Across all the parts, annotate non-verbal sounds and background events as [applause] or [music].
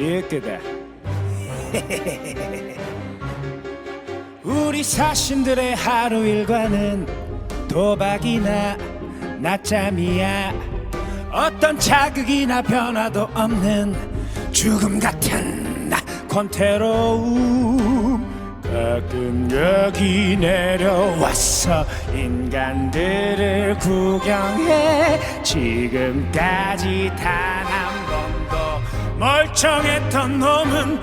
리크다. [laughs] 우리 사신들의 하루 일과는 도박이나 낮잠이야. 어떤 자극이나 변화도 없는 죽음 같은 나 권태로움. 가끔 여기 내려왔어 인간들을 구경해. 지금까지 단한 번도 멀쩡했던 놈은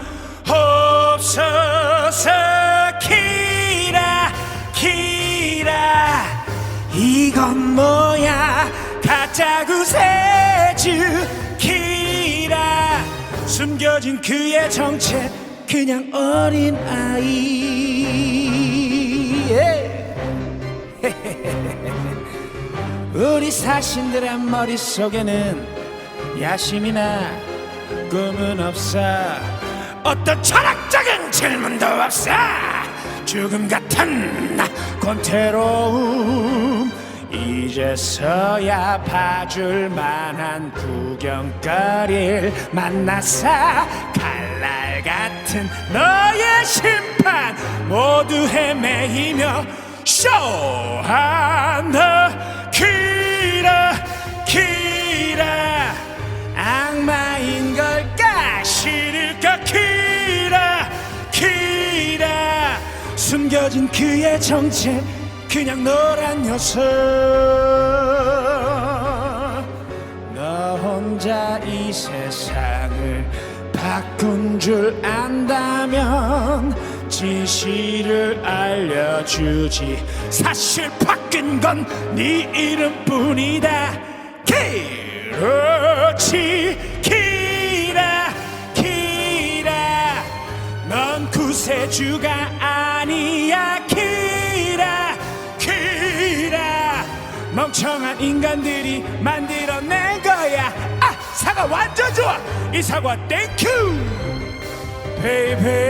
없어서 키라 키라. 이건 뭐야? 가짜 구세주 키라. 숨겨진 그의 정체 그냥 어린 아이. [laughs] 우리 사신들의 머릿속에는 야심이나 꿈은 없어. 어떤 철학적인 질문도 없어. 죽음 같은 나 권태로움. 이제서야 봐줄 만한 구경거리를 만났어 칼날 같은 너의 심판 모두 헤매이며 쇼한다 숨겨진 그의 정체 그냥 노란 녀석. 너 혼자 이 세상을 바꾼 줄 안다면 진실을 알려주지. 사실 바뀐 건 네 이름뿐이다. 그렇 구세주가 아니야. 키라 키라. 멍청한 인간들이 만들어낸 거야. 아 사과 완전 좋아. 이 사과 땡큐 베이베